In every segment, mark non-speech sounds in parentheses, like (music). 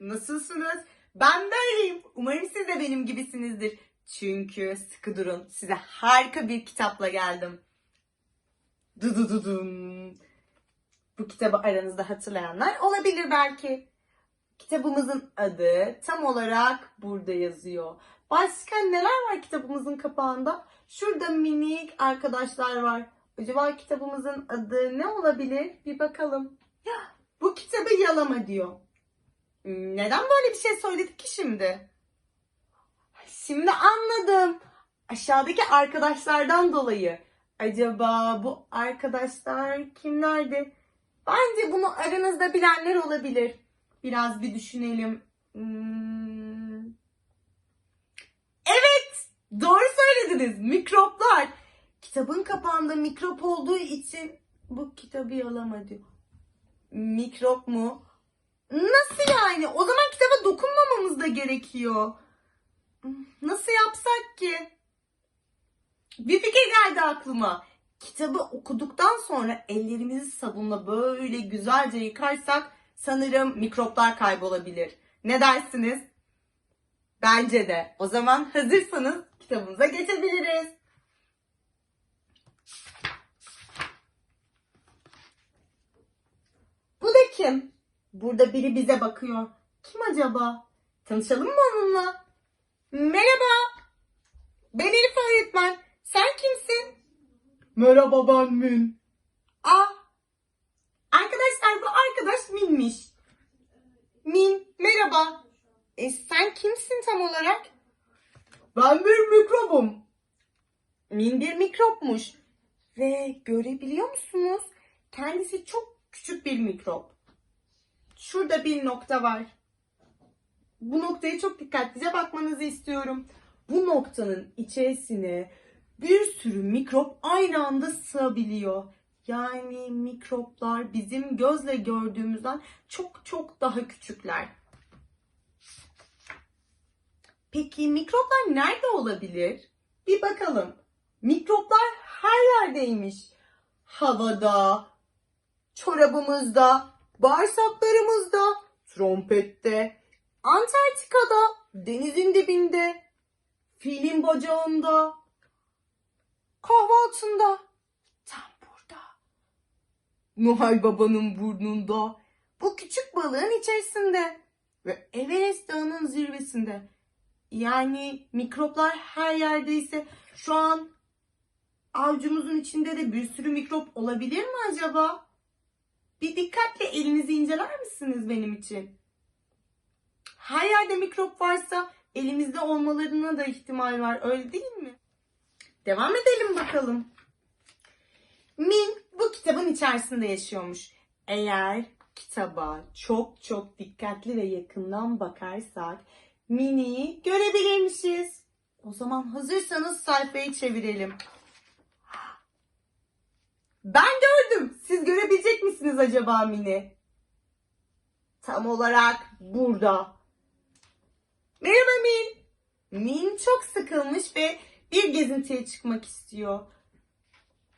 Nasılsınız? Ben böyleyim. Umarım siz de benim gibisinizdir. Çünkü sıkı durun. Size harika bir kitapla geldim. Dudududum. Bu kitabı aranızda hatırlayanlar olabilir belki. Kitabımızın adı tam olarak burada yazıyor. Başka neler var kitabımızın kapağında? Şurada minik arkadaşlar var. Acaba kitabımızın adı ne olabilir? Bir bakalım. Ya, bu kitabı yalama diyor. Neden böyle bir şey söyledik ki şimdi? Şimdi anladım. Aşağıdaki arkadaşlardan dolayı. Acaba bu arkadaşlar kimlerdi? Bence bunu aranızda bilenler olabilir. Biraz bir düşünelim. Hmm. Evet, doğru söylediniz. Mikroplar. Kitabın kapağında mikrop olduğu için bu kitabı yalama. Mikrop mu? Nasıl yani? O zaman kitaba dokunmamamız da gerekiyor. Nasıl yapsak ki? Bir fikir geldi aklıma. Kitabı okuduktan sonra ellerimizi sabunla böyle güzelce yıkarsak sanırım mikroplar kaybolabilir. Ne dersiniz? Bence de. O zaman hazırsanız kitabımıza geçebiliriz. Bu da kim? Burada biri bize bakıyor. Kim acaba? Tanışalım mı onunla? Merhaba. Ben Elif öğretmen. Sen kimsin? Merhaba ben Min. Aa. Arkadaşlar bu arkadaş Min'miş. Min merhaba. E sen kimsin tam olarak? Ben bir mikrobum. Min bir mikropmuş. Ve görebiliyor musunuz? Kendisi çok küçük bir mikrop. Şurada bir nokta var. Bu noktaya çok dikkatlice bakmanızı istiyorum. Bu noktanın içerisine bir sürü mikrop aynı anda sığabiliyor. Yani mikroplar bizim gözle gördüğümüzden çok çok daha küçükler. Peki mikroplar nerede olabilir? Bir bakalım. Mikroplar her yerdeymiş. Havada, çorabımızda, bağırsaklarımızda, trompette, Antarktika'da, denizin dibinde, filin bacağında, kahvaltında, tam burada. Noel Baba'nın burnunda, bu küçük balığın içerisinde ve Everest Dağı'nın zirvesinde. Yani mikroplar her yerdeyse şu an avucumuzun içinde de bir sürü mikrop olabilir mi acaba? Bir dikkatle elinizi inceler misiniz benim için? Her yerde mikrop varsa elimizde olmalarına da ihtimal var öyle değil mi? Devam edelim bakalım. Min bu kitabın içerisinde yaşıyormuş. Eğer kitaba çok çok dikkatli ve yakından bakarsak Min'i görebilirmişiz. O zaman hazırsanız sayfayı çevirelim. Ben gördüm. Siz görebilecek misiniz acaba Min'i? Tam olarak burada. Merhaba Min. Min çok sıkılmış ve bir gezintiye çıkmak istiyor.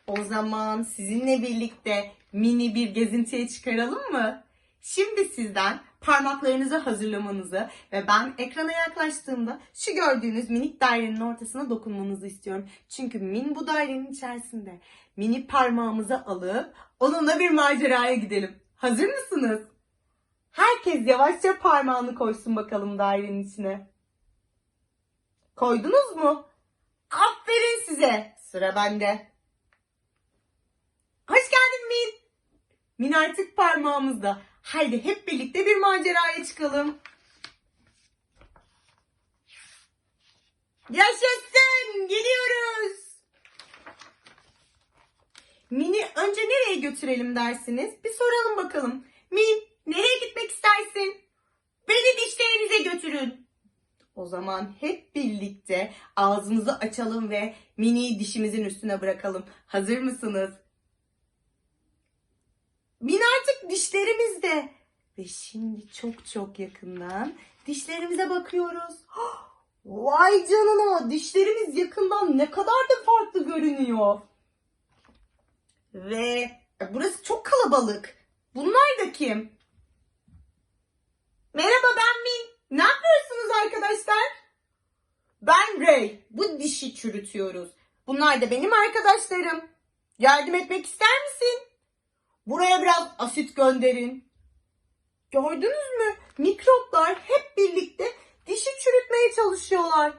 O zaman sizinle birlikte Min'i bir gezintiye çıkaralım mı? Şimdi sizden parmaklarınızı hazırlamanızı ve ben ekrana yaklaştığımda şu gördüğünüz minik dairenin ortasına dokunmanızı istiyorum. Çünkü Min bu dairenin içerisinde. Mini parmağımızı alıp onunla bir maceraya gidelim. Hazır mısınız? Herkes yavaşça parmağını koysun bakalım dairenin içine. Koydunuz mu? Aferin size. Sıra bende. Hoş geldin Min. Min artık parmağımızda. Haydi hep birlikte bir maceraya çıkalım. Yaşasın! Geliyoruz. Min'i önce nereye götürelim dersiniz? Bir soralım bakalım. Min, nereye gitmek istersin? Beni dişlerinize götürün. O zaman hep birlikte ağzımızı açalım ve Min'i dişimizin üstüne bırakalım. Hazır mısınız? Min artık dişlerimizde. Ve şimdi çok çok yakından dişlerimize bakıyoruz. (gasps) Vay canına dişlerimiz yakından ne kadar da farklı görünüyor. Ve burası çok kalabalık. Bunlar da kim? Merhaba ben Min. Ne yapıyorsunuz arkadaşlar? Ben Ray. Bu dişi çürütüyoruz. Bunlar da benim arkadaşlarım. Yardım etmek ister misin? Asit gönderin. Gördünüz mü? Mikroplar hep birlikte dişi çürütmeye çalışıyorlar.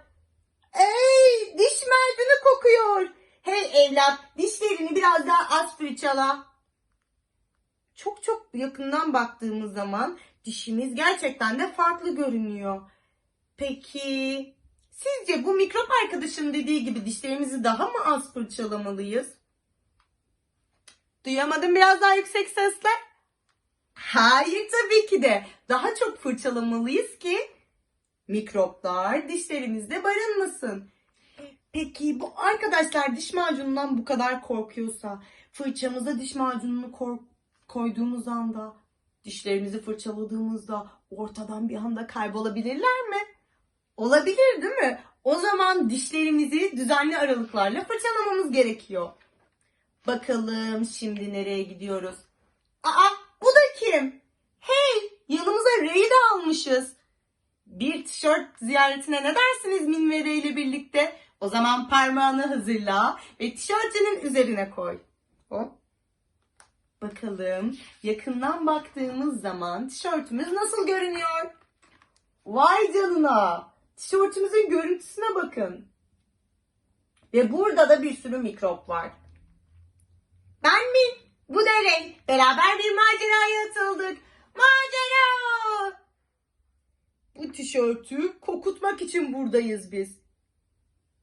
Ey diş macunu kokuyor. Hey evlat dişlerini biraz daha az fırçala. Çok çok yakından baktığımız zaman dişimiz gerçekten de farklı görünüyor. Peki sizce bu mikrop arkadaşın dediği gibi dişlerimizi daha mı az fırçalamalıyız? Duyamadım biraz daha yüksek sesle. Hayır tabii ki de. Daha çok fırçalamalıyız ki mikroplar dişlerimizde barınmasın. Peki bu arkadaşlar diş macunundan bu kadar korkuyorsa fırçamıza diş macununu koyduğumuz anda dişlerimizi fırçaladığımızda ortadan bir anda kaybolabilirler mi? Olabilir değil mi? O zaman dişlerimizi düzenli aralıklarla fırçalamamız gerekiyor. Bakalım şimdi nereye gidiyoruz? Aa bu da kim? Hey yanımıza Ray'i de almışız. Bir tişört ziyaretine ne dersiniz Minvere ile birlikte? O zaman parmağını hazırla ve tişörtünün üzerine koy. Hop. Bakalım yakından baktığımız zaman tişörtümüz nasıl görünüyor? Vay canına! Tişörtümüzün görüntüsüne bakın. Ve burada da bir sürü mikrop var. Ben Min, bu da Ray. Beraber bir maceraya atıldık. Macera! Bu tişörtü kokutmak için buradayız biz.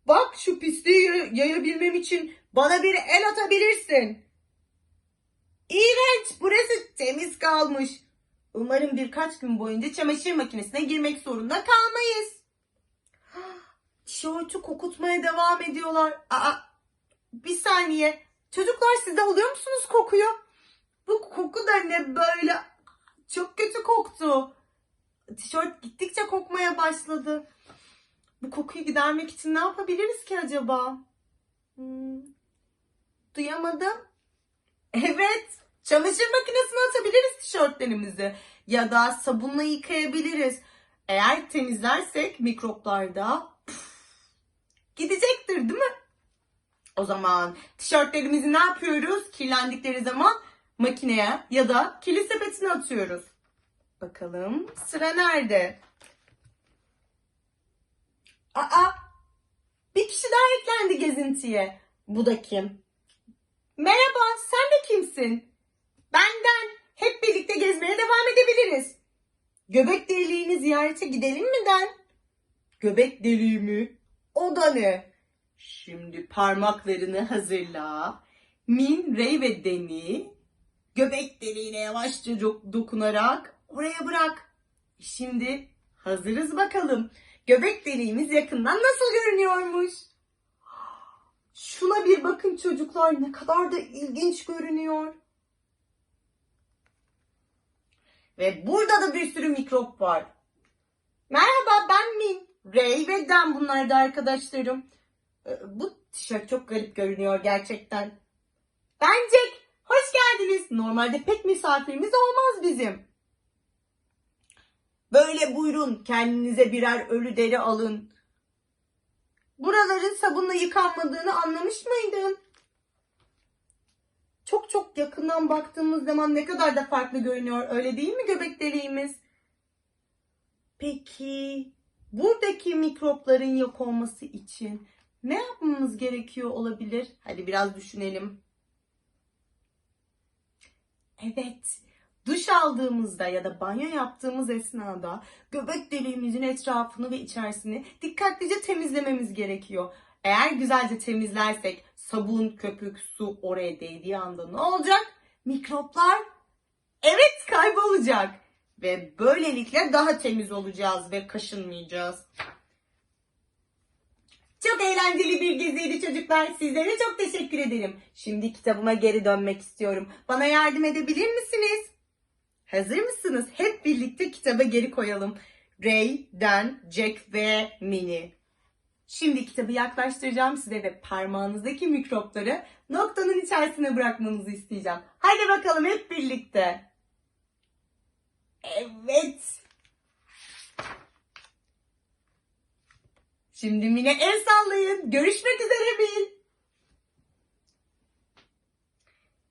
Bak şu pisliği yay- yayabilmem için bana bir el atabilirsin. İğrenç, burası temiz kalmış. Umarım birkaç gün boyunca çamaşır makinesine girmek zorunda kalmayız. (gasps) Tişörtü kokutmaya devam ediyorlar. Aa, bir saniye. Çocuklar siz de alıyor musunuz kokuyu? Bu koku da ne böyle? Çok kötü koktu. Tişört gittikçe kokmaya başladı. Bu kokuyu gidermek için ne yapabiliriz ki acaba? Hmm. Duyamadım. Evet. Çamaşır makinesine atabiliriz tişörtlerimizi. Ya da sabunla yıkayabiliriz. Eğer temizlersek mikroplar da gidecektir değil mi? O zaman tişörtlerimizi ne yapıyoruz? Kirlendikleri zaman makineye ya da kirli sepetine atıyoruz. Bakalım sıra nerede? Aa! Bir kişi daha eklendi gezintiye. Bu da kim? Merhaba, sen de kimsin? Benden. Hep birlikte gezmeye devam edebiliriz. Göbek deliğini ziyarete gidelim mi Den? Göbek deliği mi? O da ne? Şimdi parmaklarını hazırla. Min, Ray ve Deni göbek deliğine yavaşça do- dokunarak oraya bırak. Şimdi hazırız bakalım. Göbek deliğimiz yakından nasıl görünüyormuş? Şuna bir bakın çocuklar ne kadar da ilginç görünüyor. Ve burada da bir sürü mikrop var. Merhaba ben Min. Ray ve Dan bunlar da arkadaşlarım. Ee, Bu tişört çok garip görünüyor gerçekten. Ben Jack. Hoş geldiniz. Normalde pek misafirimiz olmaz bizim. Böyle buyurun kendinize birer ölü deri alın. Buraların sabunla yıkanmadığını anlamış mıydın? Çok çok yakından baktığımız zaman ne kadar da farklı görünüyor öyle değil mi göbek deliğimiz? Peki buradaki mikropların yok olması için ne yapmamız gerekiyor olabilir? Hadi biraz düşünelim. Evet, duş aldığımızda ya da banyo yaptığımız esnada göbek deliğimizin etrafını ve içerisini dikkatlice temizlememiz gerekiyor. Eğer güzelce temizlersek sabun, köpük, su oraya değdiği anda ne olacak? Mikroplar evet kaybolacak. Ve böylelikle daha temiz olacağız ve kaşınmayacağız. Çok eğlenceli bir geziydi çocuklar. Sizlere çok teşekkür ederim. Şimdi kitabıma geri dönmek istiyorum. Bana yardım edebilir misiniz? Hazır mısınız? Hep birlikte kitaba geri koyalım. Ray, Dan, Jack ve Minnie. Şimdi kitabı yaklaştıracağım size ve parmağınızdaki mikropları noktanın içerisine bırakmanızı isteyeceğim. Hadi bakalım hep birlikte. Evet. Şimdi Mine el sallayın. Görüşmek üzere Bil.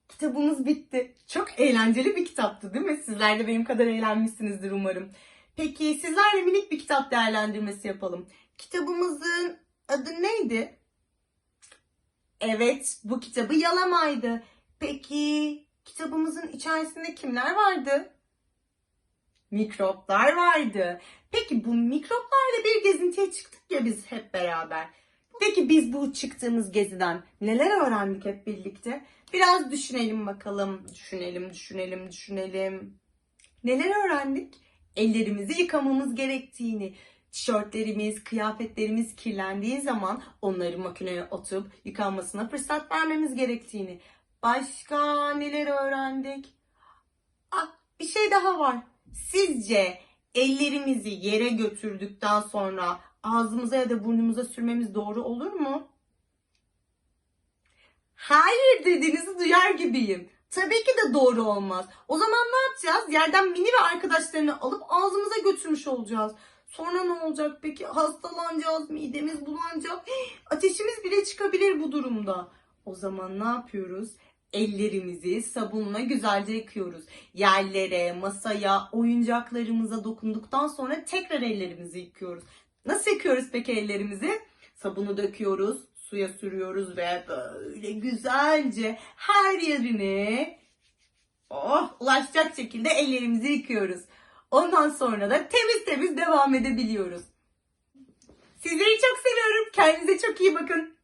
Kitabımız bitti. Çok eğlenceli bir kitaptı değil mi? Sizler de benim kadar eğlenmişsinizdir umarım. Peki sizlerle minik bir kitap değerlendirmesi yapalım. Kitabımızın adı neydi? Evet, bu kitabı Yalamaydı. Peki kitabımızın içerisinde kimler vardı? Mikroplar vardı. Peki bu mikroplarla bir gezintiye çıktık ya biz hep beraber. Peki biz bu çıktığımız geziden neler öğrendik hep birlikte? Biraz düşünelim bakalım. Düşünelim, düşünelim, düşünelim. Neler öğrendik? Ellerimizi yıkamamız gerektiğini, tişörtlerimiz, kıyafetlerimiz kirlendiği zaman onları makineye atıp yıkanmasına fırsat vermemiz gerektiğini. Başka neler öğrendik? Ah, bir şey daha var. Sizce ellerimizi yere götürdükten sonra ağzımıza ya da burnumuza sürmemiz doğru olur mu? Hayır dediğinizi duyar gibiyim. Tabii ki de doğru olmaz. O zaman ne yapacağız? Yerden mini ve arkadaşlarını alıp ağzımıza götürmüş olacağız. Sonra ne olacak peki? Hastalanacağız, midemiz bulanacak. (gasps) Ateşimiz bile çıkabilir bu durumda. O zaman ne yapıyoruz? Ellerimizi sabunla güzelce yıkıyoruz. Yerlere, masaya, oyuncaklarımıza dokunduktan sonra tekrar ellerimizi yıkıyoruz. Nasıl yıkıyoruz peki ellerimizi? Sabunu döküyoruz, suya sürüyoruz ve böyle güzelce her yerine oh, ulaşacak şekilde ellerimizi yıkıyoruz. Ondan sonra da temiz temiz devam edebiliyoruz. Sizleri çok seviyorum. Kendinize çok iyi bakın.